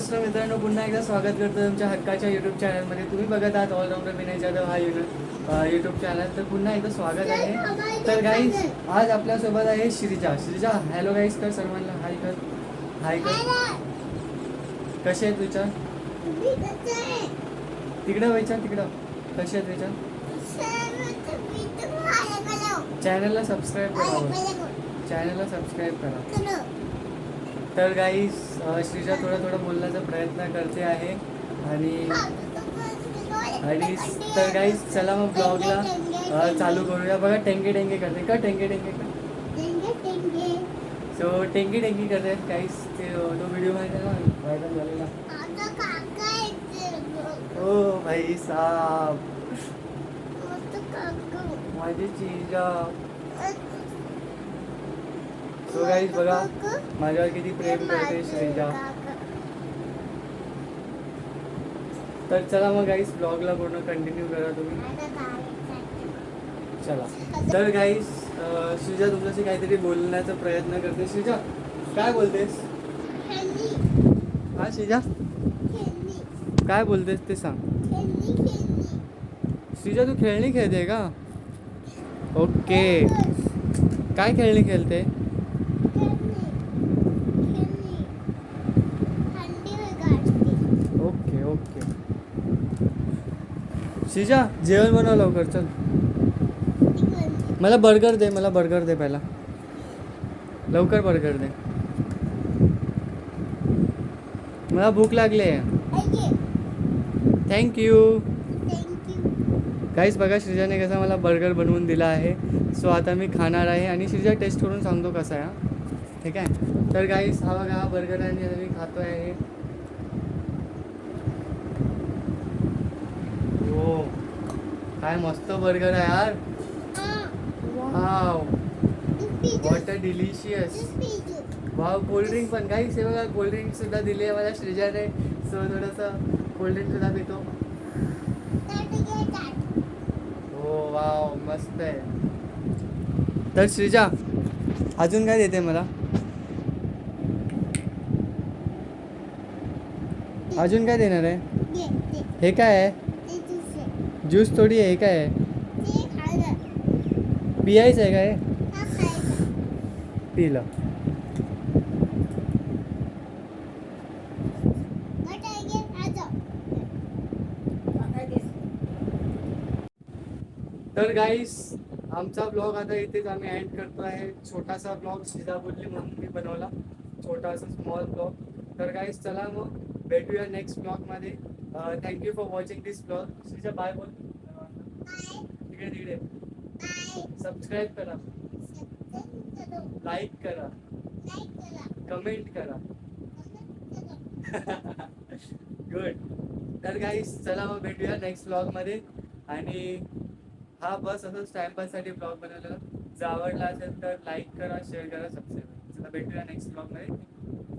नमस्कार मित्रांनो पुन्हा एकदा स्वागत करतो तुमच्या हक्काच्या यूट्यूब चॅनलमध्ये तुम्ही बघत आहात ऑलराऊंडर विनय जाधव हा युट्यूब यूट्यूब चॅनल तर पुन्हा एकदा स्वागत आहे. तर गाईज आज आपल्यासोबत आहे श्रीजा. श्रीजा हॅलो गाईज कर सर्वांना. हाय कर. हाय कर. कसे आहेत विचार? तिकडं विचार तिकडं. कसे आहेत विचार? चॅनलला सबस्क्राईब करा चॅनलला सबस्क्राईब करा. तर गाईज श्रीजा थोडा थोडा बोलण्याचा प्रयत्न करते आहे. आणि आणि तर गाईज चला मग ब्लॉगला चालू करूया. बघा टेंगे टेंगे करते का? टेंगे टेंगे कर सो टेंगी. टेंगी करते काहीच ते तो व्हिडिओ माहिती आहे ना? व्हायरल झालेला. ओ भाई साहब. माझी चिजा सो गाईज बघा माझ्यावर किती प्रेम करते श्रीजा. तर चला मग गाईज ब्लॉगला पूर्ण कंटिन्यू करा तुम्ही. चला. तर गाईज श्रीजा तुमच्याशी काहीतरी बोलण्याचा प्रयत्न करते. श्रीजा काय बोलतेस? हा श्रीजा? काय बोलतेस ते सांग. श्रीजा तू खेळणी खेळते का? ओके. काय खेळणी खेळते? Okay okay. श्रीजा जेवण बनव लवकर चल. मला बर्गर दे मला बर्गर दे पहिला. लवकर बर्गर दे. मला भूक लागली आहे. थँक्यू काहीच बघा श्रीजाने कसा मला बर्गर बनवून दिला आहे. सो आता मी खाणार आहे आणि श्रीजा टेस्ट करून सांगतो कसा आहे ठीक आहे? तर काही हा बघा हा बर्गर आणि मी खातो आहे हो काय मस्त बर्गर आहे यार. Wow what a delicious wow cold drink पण. काहीच हे बघा कोल्ड्रिंक सुद्धा दिली आहे मला श्रीजाने. सो थोडंसं कोल्ड्रिंक सुद्धा पितो. हो वाव मस्त आहे. तर श्रीजा अजून काय देते मला? अजून काय देणार आहे? हे काय आहे? ज्यूस थोडी आहे हे काय आहे? पियायचं आहे काय? पिलं. तर गाईस आमचा ब्लॉग आता इथेच आम्ही एंड करतो आहे. छोटासा ब्लॉग सीधा बोलली म्हणून मी बनवला. छोटासा स्मॉल ब्लॉग तर गाईस चला मग. भेटूया नेक्स्ट ब्लॉगमध्ये thank you for watching this blog Shreeja bye बोल. तिकडे तिकडे. सबस्क्राईब करा. लाईक करा. कमेंट करा. गुड तर गाईस चला मग भेटूया नेक्स्ट ब्लॉगमध्ये आणि हा बस असंच टाइमपाससाठी ब्लॉग बनवलेला. जर आवडला असेल तर लाईक करा शेअर करा सबस्क्राईब करा. चला भेटूया नेक्स्ट ब्लॉगमध्ये